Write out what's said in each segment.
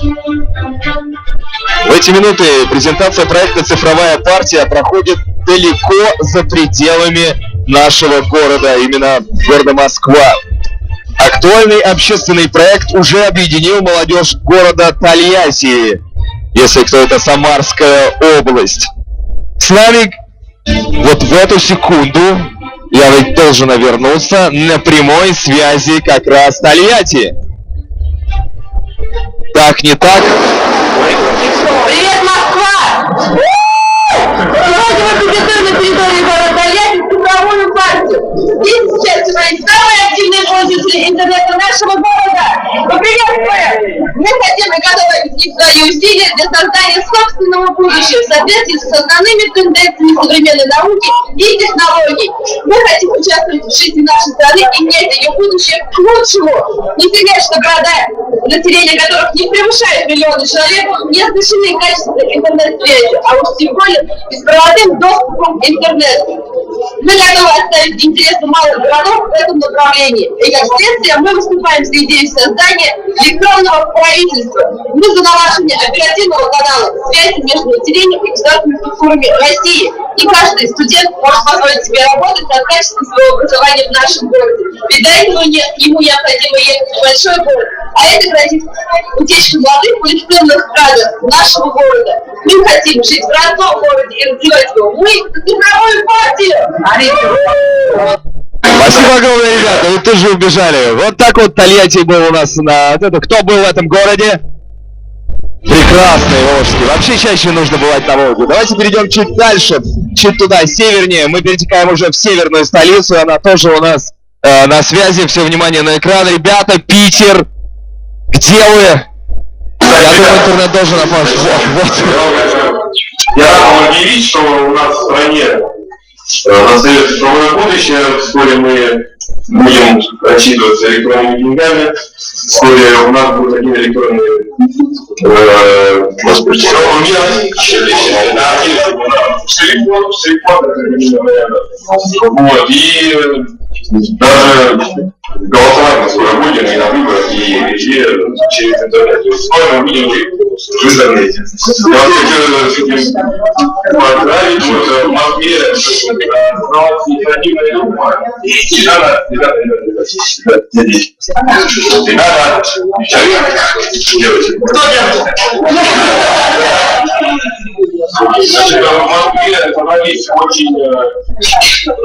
В эти минуты презентация проекта «Цифровая партия» проходит далеко за пределами нашего города, именно города Москва. Актуальный общественный проект уже объединил молодежь города Тольятти, если кто это Самарская область. С нами вот в эту секунду я ведь должен вернуться на прямой связи как раз Тольятти. Так, не так? Привет, Москва! Сегодня мы презентуем на территории города Тольятти цифровую партию. Здесь сейчас собрались самые активные пользователи интернета нашего города. Мы приветствуем! Мы хотим и готовы объединить свои усилия для создания собственного будущего в соответствии с основными тенденциями современной науки и технологий. Мы хотим участвовать в жизни нашей страны и менять ее будущее к лучшему. Не секрет, что города, население которых не превышает миллионы человек, не оснащены качественной интернет-связью, а уж тем более беспроводным доступом к интернету. Мы готовы оставить интересы малых городов в этом направлении. И как следствие мы выступаем с идеей создания электронного правительства. Мы за налаживание оперативного канала связи между населением и государственными структурами России. И каждый студент может позволить себе работать над качеством своего образования в нашем городе. Ведь до этого ему необходимо ехать в большой город. А это грозит утечкой молодых квалифицированных кадров нашего города. Мы хотим жить в родном городе и развивать его. Мы за цифровую партию! Спасибо огромное, ребята, вы тоже убежали. Вот так вот Тольятти был у нас на... Кто был в этом городе? Прекрасные Волжские. Вообще чаще нужно бывать на Волге. Давайте перейдем чуть дальше, чуть туда, севернее. Мы перетекаем уже в северную столицу, она тоже у нас э, на связи. Все внимание на экран. Ребята, Питер, где вы? Я думаю, интернет должен опасть. Вот, вот. Я рад вам объявить, что у нас в стране э, настает цифровое будущее. Вскоре мы будем отчитываться электронными деньгами. Вскоре у нас будут такие электронные э, господи, целого мира. Да, телефон, телефон. Вот, и даже голосовать мы скоро будем и на выборах, и везде через интернет. Скоро мы будем в интернете. Я вас хочу с этим поздравить. Вот в Москве знал инициативная группа. Ребята, ребята, ребята, здесь. Ребята, девочки. Кто девочка? Значит, в Москве собрались очень э,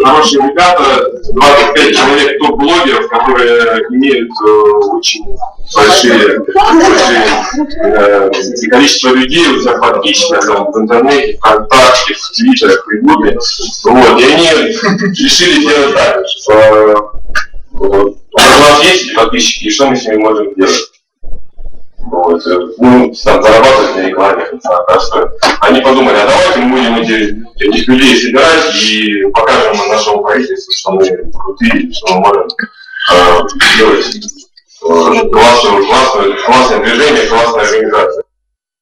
хорошие ребята, 25 человек топ-блогеров, которые имеют э, очень большие, большие э, количество людей у себя подписчиков там, в интернете, ВКонтакте, в Твиттере, в Фейсбуке. Вот, и они решили сделать так, что вот, у нас есть подписчики, и что мы с ними можем делать? Вот, э, ну, там, зарабатывать на рекламе, так что они подумали, а давайте мы будем эти, этих людей собирать и покажем нашему правительству, что мы крутые, что мы можем э, делать э, классную, классную, классное движение, классная организация.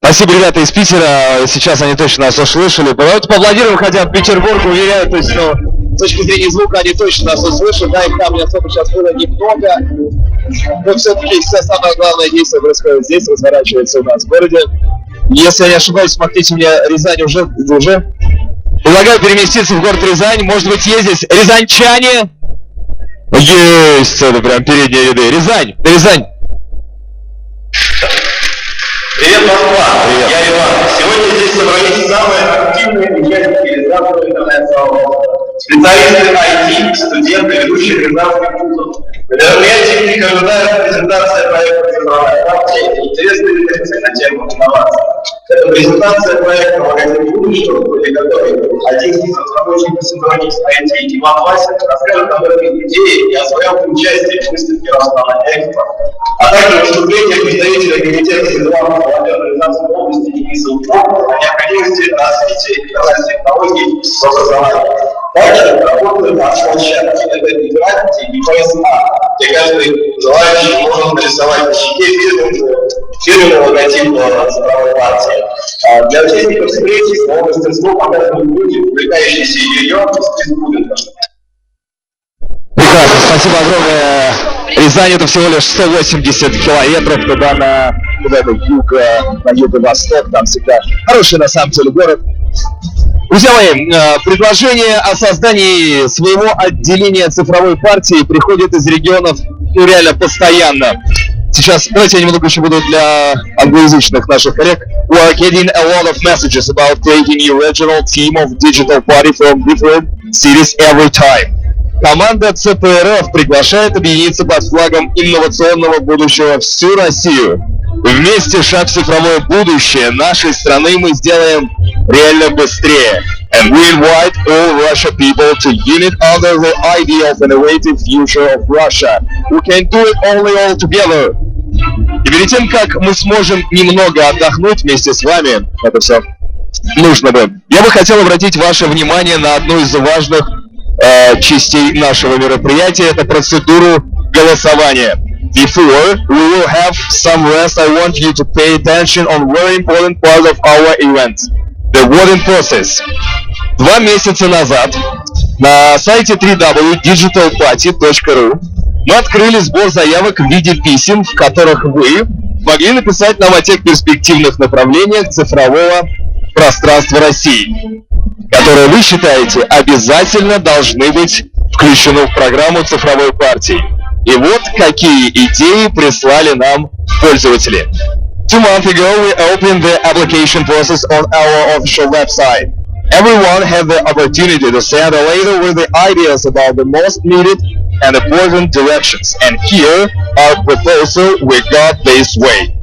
Спасибо, ребята из Питера. Сейчас они точно нас услышали. Давайте поаплодируем, хотя Петербург, уверяю, то есть, что с точки зрения звука они точно нас услышат. Да, их там не особо сейчас было немного. Но все-таки все самое главное действие происходит здесь, разворачивается у нас в городе. Если я не ошибаюсь, смотрите, мне Рязань уже, уже. Предлагаю переместиться в город Рязань. Может быть, есть здесь рязанчане? Есть, это прям передние ряды. Рязань, Рязань. Привет, Москва! Привет. Я Иван. Сегодня здесь собрались самые активные участники рязанского интернет-сообщества. Специалисты IT, студенты, ведущие рязанских вузов. Мероприятие их ожидает презентация проекта «Цифровая партия» и интересные лекции на тему инноваций. Это презентация проекта «Магазин будущего», в которой один из разработчиков синхронис IT Иван Васин расскажет об этой идее и о своем участии в выставке Роснана Экспо, а также выступление представителя комитета молодежи Рязанской области Дениса Упова о необходимости развития интернет-технологий в образовании. Также работают над площадки этой федерации и ПСА, где каждый желающий может нарисовать на щеке фирменный, фирменный логотип цифровой партии. А Для участников встречи свое мастерство показывают люди, увлекающиеся ее из спецбудинга. Прекрасно, спасибо огромное. Рязань это всего лишь 180 километров туда на куда это юга, на юго-восток, там всегда хороший на самом деле город. Друзья мои, э, предложение о создании своего отделения цифровой партии приходит из регионов ну, реально постоянно. Сейчас, давайте я немного еще буду для англоязычных наших коллег. We are getting a lot of messages about creating a regional team of digital party from different cities every time. Команда ЦПРФ приглашает объединиться под флагом инновационного будущего всю Россию. Вместе шаг в цифровое будущее нашей страны мы сделаем реально быстрее. And we invite all Russia people to unite under the idea of innovative future of Russia. We can do it only all together. И перед тем, как мы сможем немного отдохнуть вместе с вами, это все нужно бы, я бы хотел обратить ваше внимание на одну из важных э, частей нашего мероприятия, это процедуру голосования. Before we will have some rest, I want you to pay attention on very important part of our event, the voting process. Два месяца назад на сайте www.digitalparty.ru мы открыли сбор заявок в виде писем, в которых вы могли написать нам о тех перспективных направлениях цифрового пространства России, которые вы считаете обязательно должны быть включены в программу цифровой партии. И вот какие идеи прислали нам пользователи. Two months ago, we opened the application process on our official website. Everyone had the opportunity to send a letter with the ideas about the most needed and important directions. And here, our proposal we got this way.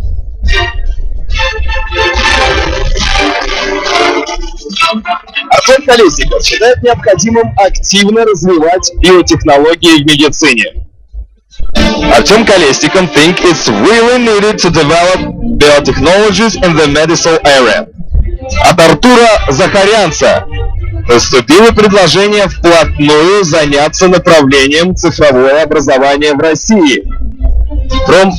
Артем Колесников считает необходимым активно развивать биотехнологии в медицине. Артем Колесников think it's really needed to develop biotechnologies in the medical area. От Артура Захарянца поступило предложение вплотную заняться направлением цифрового образования в России. From,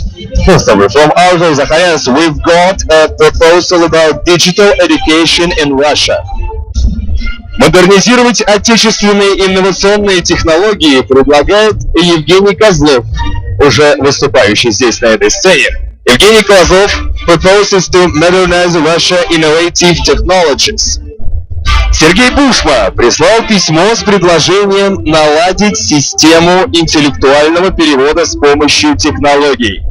from Arthur Zacharias, we've got a proposal about digital education in Russia. Модернизировать отечественные инновационные технологии предлагает Евгений Козлов, уже выступающий здесь на этой сцене. Евгений Козлов proposes to modernize Russia innovative technologies. Сергей Бушма прислал письмо с предложением наладить систему интеллектуального перевода с помощью технологий.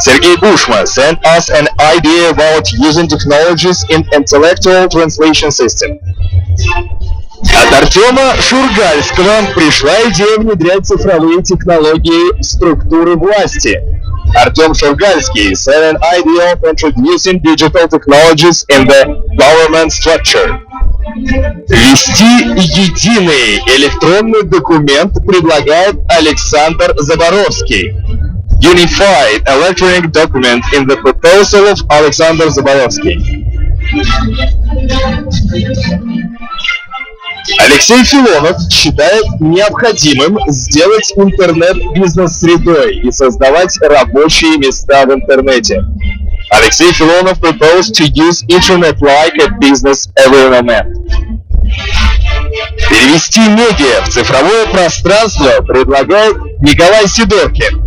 Сергей Бушма sent us an idea about using technologies in intellectual translation system. От Артема Шургальского пришла идея внедрять цифровые технологии в структуры власти. Артем Шургальский an idea of introducing digital technologies in the government structure. Ввести единый электронный документ предлагает Александр Заборовский. Unified electronic document in the proposal of Alexander Заборовский. Алексей Филонов считает необходимым сделать интернет бизнес-средой и создавать рабочие места в интернете. Алексей Филонов proposed to use internet like a business environment. Перевести медиа в цифровое пространство предлагает Николай Сидоркин.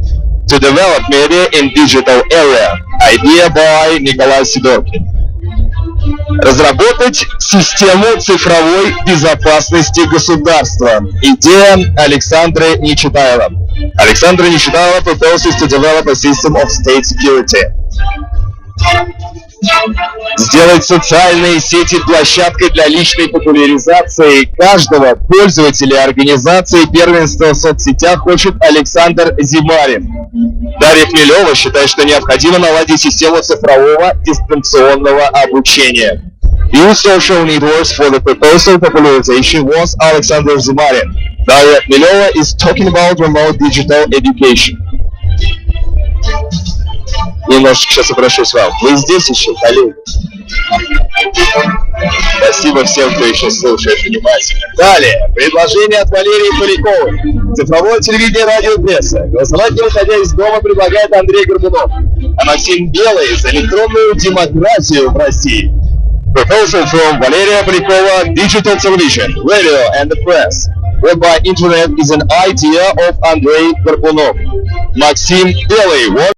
To develop media in digital area. Idea by Николай Сидоркин. Разработать систему цифровой безопасности государства. Идея Александра Нечитаева. Александра Нечитаева proposes to develop a system of state security. Сделать социальные сети площадкой для личной популяризации каждого пользователя организации первенства в соцсетях хочет Александр Зимарин. Дарья Хмелева считает, что необходимо наладить систему цифрового дистанционного обучения. Use social networks for the proposal popularization was Alexander Zimarin. Daria Khmeleva is talking about remote digital education. Немножечко сейчас обращусь к вам. Вы здесь еще, коллеги? Спасибо всем, кто еще слушает внимательно. Далее. Предложение от Валерии Поляковой. Цифровое телевидение радио пресса. Голосовать не выходя из дома предлагает Андрей Горбунов. А Максим Белый за электронную демократию в России. Proposal from Valeria Polякова, Digital Television, Radio and the Press. What by internet is an idea of Andrei Karpunov. Белый. Вот